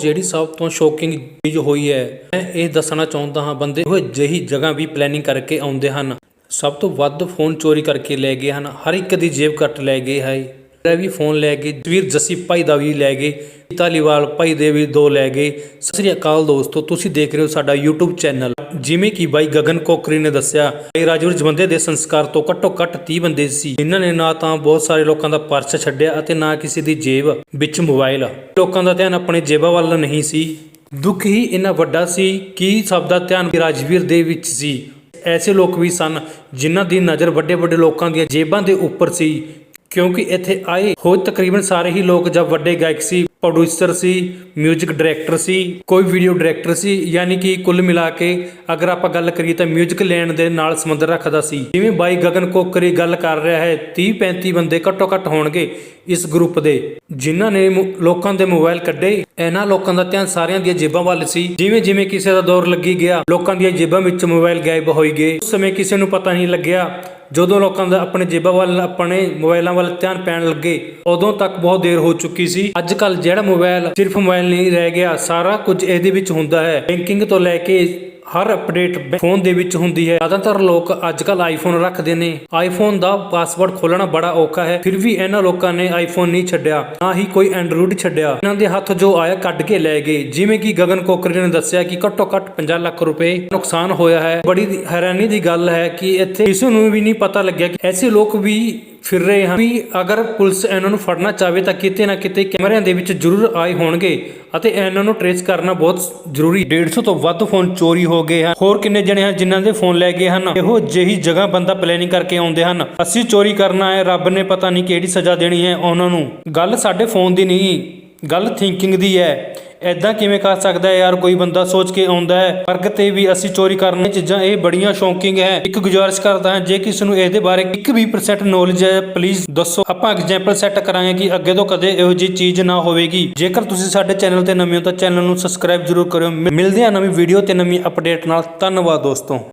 ਜਿਹੜੀ ਸਭ ਤੋਂ ਸ਼ੌਕਿੰਗ ਚੀਜ਼ ਹੋਈ ਹੈ, ਮੈਂ ਇਹ ਦੱਸਣਾ ਚਾਹੁੰਦਾ ਹਾਂ, ਬੰਦੇ ਉਹ ਜਿਹੀ ਜਗ੍ਹਾ ਵੀ ਪਲੈਨਿੰਗ ਕਰਕੇ ਆਉਂਦੇ ਹਨ। ਸਭ ਤੋਂ ਵੱਧ ਫੋਨ ਚੋਰੀ ਕਰਕੇ ਲੈ ਗਏ ਹਨ, ਹਰ ਇੱਕ ਦੀ ਜੇਬ ਕੱਟ ਲੈ ਗਏ ਹੈ। ਮੇਰਾ ਵੀ ਫੋਨ ਲੈ ਗਏ ਵੀਰ ਜੱਸੀ ਭਾਈ ਦਾ ਵੀ ਲੈ ਗਏ ਧਾਲੀਵਾਲ ਭਾਈ ਦੇ ਵੀ ਦੋ ਲੈ ਗਏ ਸਤਿ ਸ੍ਰੀ ਅਕਾਲ ਦੋਸਤੋ, ਤੁਸੀਂ ਦੇਖ ਰਹੇ ਹੋ ਸਾਡਾ YouTube ਚੈਨਲ ਜਿਵੇਂ ਕਿ ਬਾਈ ਗਗਨ ਕੋਕਰੀ ਨੇ ਦੱਸਿਆ ਇਹ ਰਾਜਵੀਰ ਜਵੰਦੇ ਦੇ ਸੰਸਕਾਰ ਤੋਂ ਘੱਟੋ ਘੱਟ 30 ਬੰਦੇ ਸੀ। ਜਿਨ੍ਹਾਂ ਨੇ ਨਾ ਤਾਂ ਬਹੁਤ ਸਾਰੇ ਲੋਕਾਂ ਦਾ ਪਰਸ ਛੱਡਿਆ ਅਤੇ ਨਾ ਕਿਸੇ ਦੀ ਜੇਬ ਵਿੱਚ ਮੋਬਾਈਲ। ਲੋਕਾਂ ਦਾ ਧਿਆਨ ਆਪਣੇ ਜੇਬਾਂ ਵੱਲ ਨਹੀਂ ਸੀ। ਦੁੱਖ ਹੀ ਇੰਨਾ ਵੱਡਾ ਸੀ ਕਿ ਸਭ ਦਾ ਧਿਆਨ ਰਾਜਵੀਰ ਦੇ ਵਿੱਚ ਸੀ। ਐਸੇ ਲੋਕ ਵੀ ਸਨ ਜਿਨ੍ਹਾਂ ਦੀ ਨਜ਼ਰ ਵੱਡੇ ਵੱਡੇ ਲੋਕਾਂ ਦੀਆਂ ਜੇਬਾਂ ਦੇ ਉੱਪਰ ਸੀ। ਕਿਉਂਕਿ ਇੱਥੇ ਆਏ ਹੋਏ ਤਕਰੀਬਨ ਸਾਰੇ ਹੀ ਲੋਕ ਜਾਂ ਵੱਡੇ ਗਾਇਕ ਸੀ ਪ੍ਰੋਡਿਊਸਰ ਸੀ 뮤직 ਡਾਇਰੈਕਟਰ ਸੀ ਕੋਈ ਵੀਡੀਓ ਡਾਇਰੈਕਟਰ ਸੀ ਯਾਨੀ ਕਿ ਕੁੱਲ ਮਿਲਾ ਕੇ ਅਗਰ ਆਪਾਂ ਗੱਲ ਕਰੀਏ ਤਾਂ 뮤직 ਲੈਣ ਦੇ ਨਾਲ ਸੰਬੰਧ ਰੱਖਦਾ ਸੀ ਜਿਵੇਂ ਬਾਈ ਗਗਨ ਕੋਕਰੀ ਗੱਲ ਕਰ ਰਿਹਾ ਹੈ 30 35 ਬੰਦੇ ਘੱਟੋ ਘੱਟ ਹੋਣਗੇ ਇਸ ਗਰੁੱਪ ਦੇ ਜਿਨ੍ਹਾਂ ਨੇ ਮੁ- ਲੋਕਾਂ ਦੇ ਮੋਬਾਈਲ ਕੱਢੇ ਇਹਨਾਂ ਲੋਕਾਂ ਦਾ ਧਿਆਨ ਸਾਰਿਆਂ ਦੀਆਂ ਜੇਬਾਂ ਵੱਲ ਸੀ ਜਿਵੇਂ ਜਿਵੇਂ ਕਿਸੇ ਦਾ ਦੌਰ ਲੱਗੀ ਗਿਆ ਲੋਕਾਂ ਦੀਆਂ ਜੇਬਾਂ ਵਿੱਚ ਮੋਬਾਈਲ ਗਾਇਬ ਹੋਈ ਗਏ ਉਸ ਸਮੇਂ ਕਿਸੇ ਨੂੰ ਪਤਾ ਨਹੀਂ ਲੱਗਿਆ ਜਦੋਂ ਲੋਕਾਂ ਦਾ ਆਪਣੇ ਜੇਬਾਂ ਵੱਲ, ਆਪਣੇ ਮੋਬਾਈਲਾਂ ਵੱਲ ਧਿਆਨ ਪੈਣ ਲੱਗੇ, ਉਦੋਂ ਤੱਕ ਬਹੁਤ ਦੇਰ ਹੋ ਚੁੱਕੀ ਸੀ। ਅੱਜ ਕੱਲ ਜਿਹੜਾ ਮੋਬਾਈਲ ਸਿਰਫ ਮੋਬਾਈਲ ਨਹੀਂ ਰਹਿ ਗਿਆ, ਸਾਰਾ ਕੁਝ ਇਹਦੇ ਵਿੱਚ ਹੁੰਦਾ ਹੈ। ਬੈਂਕਿੰਗ ਤੋਂ ਲੈ ਕੇ ਹਰ ਅਪਡੇਟ ਫੋਨ ਦੇ ਵਿੱਚ ਹੁੰਦੀ ਹੈ। ਜ਼ਿਆਦਾਤਰ ਲੋਕ ਅੱਜ ਆਈਫੋਨ ਰੱਖਦੇ ਨੇ। ਆਈਫੋਨ ਦਾ ਪਾਸਵਰਡ ਖੋਲਣਾ ਬੜਾ ਔਖਾ ਹੈ। ਫਿਰ ਵੀ ਇਹਨਾਂ ਲੋਕਾਂ ਨੇ ਆਈਫੋਨ ਨਹੀਂ ਛੱਡਿਆ, ਨਾ ਹੀ ਕੋਈ ਐਂਡਰੋਇਡ ਛੱਡਿਆ। ਇਹਨਾਂ ਦੇ ਹੱਥ ਜੋ ਆਇਆ ਕੱਢ ਕੇ ਲੈ ਗਏ। ਜਿਵੇਂ ਕਿ ਗਗਨ ਕੋਕਰੀ ਨੇ ਦੱਸਿਆ ਕਿ ਘੱਟੋ ਘੱਟ 50 ਲੱਖ ਰੁਪਏ ਨੁਕਸਾਨ ਹੋਇਆ ਹੈ। ਬੜੀ ਹੈਰਾਨੀ ਦੀ ਗੱਲ ਹੈ ਕਿ ਇੱਥੇ ਕਿਸੇ ਨੂੰ ਵੀ ਨਹੀਂ ਪਤਾ ਲੱਗਿਆ ਕਿ ਐਸੇ ਲੋਕ ਵੀ ਫਿਰ ਰਹੇ ਹਨ ਵੀ ਅਗਰ ਪੁਲਿਸ ਇਹਨਾਂ ਨੂੰ ਫੜਨਾ ਚਾਹਵੇ ਤਾਂ ਕਿਤੇ ਨਾ ਕਿਤੇ ਕੈਮਰਿਆਂ ਦੇ ਵਿੱਚ ਜ਼ਰੂਰ ਆਏ ਹੋਣਗੇ ਅਤੇ ਇਹਨਾਂ ਨੂੰ ਟਰੇਸ ਕਰਨਾ ਬਹੁਤ ਜ਼ਰੂਰੀ 150 ਤੋਂ ਵੱਧ ਫੋਨ ਚੋਰੀ ਹੋ ਗਏ ਹਨ। ਹੋਰ ਕਿੰਨੇ ਜਣੇ ਹਨ ਜਿਨ੍ਹਾਂ ਦੇ ਫੋਨ ਲੈ ਗਏ ਹਨ? ਇਹੋ ਜਿਹੀ ਜਗ੍ਹਾ ਬੰਦਾ ਪਲੈਨਿੰਗ ਕਰਕੇ ਆਉਂਦੇ ਹਨ। ਅਸੀਂ ਚੋਰੀ ਕਰਨਾ ਹੈ ਰੱਬ ਨੇ ਪਤਾ ਨਹੀਂ ਕਿਹੜੀ ਸਜ਼ਾ ਦੇਣੀ ਹੈ ਉਹਨਾਂ ਨੂੰ। ਗੱਲ ਸਾਡੇ ਫੋਨ ਦੀ ਨਹੀਂ, ਗੱਲ ਥਿੰਕਿੰਗ ਦੀ ਹੈ। ਐਦਾਂ ਕਿਵੇਂ ਕਰ ਸਕਦਾ ਹੈ? ਯਾਰ, ਕੋਈ ਬੰਦਾ ਸੋਚ ਕੇ ਆਉਂਦਾ ਹੈ। ਫ਼ਰਕ ਤੇ ਵੀ ਅਸੀਂ ਚੋਰੀ ਕਰਨ ਦੀਆਂ ਚੀਜ਼ਾਂ, ਇਹ ਬੜੀਆਂ ਸ਼ੌਕਿੰਗ ਹੈ। ਇੱਕ ਗੁਜ਼ਾਰਿਸ਼ ਕਰਦਾ ਹਾਂ, ਜੇ ਕਿਸੇ ਨੂੰ ਇਹਦੇ ਬਾਰੇ ਇੱਕ ਵੀ ਪਰਸੈਂਟ ਨੌਲੇਜ ਹੈ ਪਲੀਜ਼ ਦੱਸੋ। ਆਪਾਂ ਐਗਜ਼ਾਮਪਲ ਸੈੱਟ ਕਰਾਂਗੇ ਕਿ ਅੱਗੇ ਤੋਂ ਕਦੇ ਇਹੋ ਜਿਹੀ ਚੀਜ਼ ਨਾ ਹੋਵੇਗੀ। ਜੇਕਰ ਤੁਸੀਂ ਸਾਡੇ ਚੈਨਲ ਤੇ ਨਵੇਂ ਹੋ ਤਾਂ ਚੈਨਲ ਨੂੰ ਸਬਸਕ੍ਰਾਈਬ ਜ਼ਰੂਰ ਕਰਿਓ। ਮਿ- ਮਿਲਦੇ ਹਾਂ ਨਵੀਂ ਵੀਡੀਓ ਤੇ ਨਵੀਂ ਅਪਡੇਟ ਨਾਲ। ਧੰਨਵਾਦ, ਦੋਸਤੋ।